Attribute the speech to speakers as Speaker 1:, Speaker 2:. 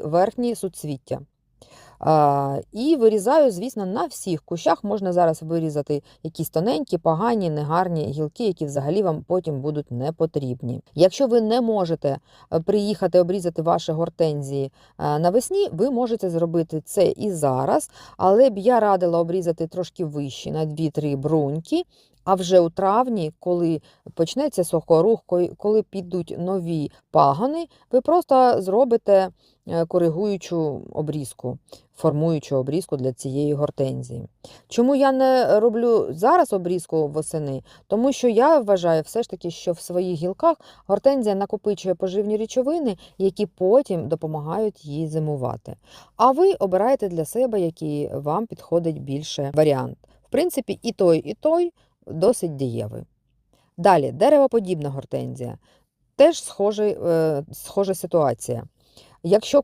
Speaker 1: верхні суцвіття. І вирізаю, звісно, на всіх кущах можна зараз вирізати якісь тоненькі, погані, негарні гілки, які взагалі вам потім будуть не потрібні. Якщо ви не можете е, приїхати обрізати ваші гортензії е, навесні, ви можете зробити це і зараз, але б я радила обрізати трошки вище на 2-3 бруньки. А вже у травні, коли почнеться сухорух, коли підуть нові пагони, ви просто зробите коригуючу обрізку, формуючу обрізку для цієї гортензії. Чому я не роблю зараз обрізку восени? Тому що я вважаю все ж таки, що в своїх гілках гортензія накопичує поживні речовини, які потім допомагають їй зимувати. А ви обираєте для себе, який вам підходить більше варіант. В принципі, і той, і той досить дієвий. Далі, деревоподібна гортензія. Теж схожий, е, схожа ситуація. Якщо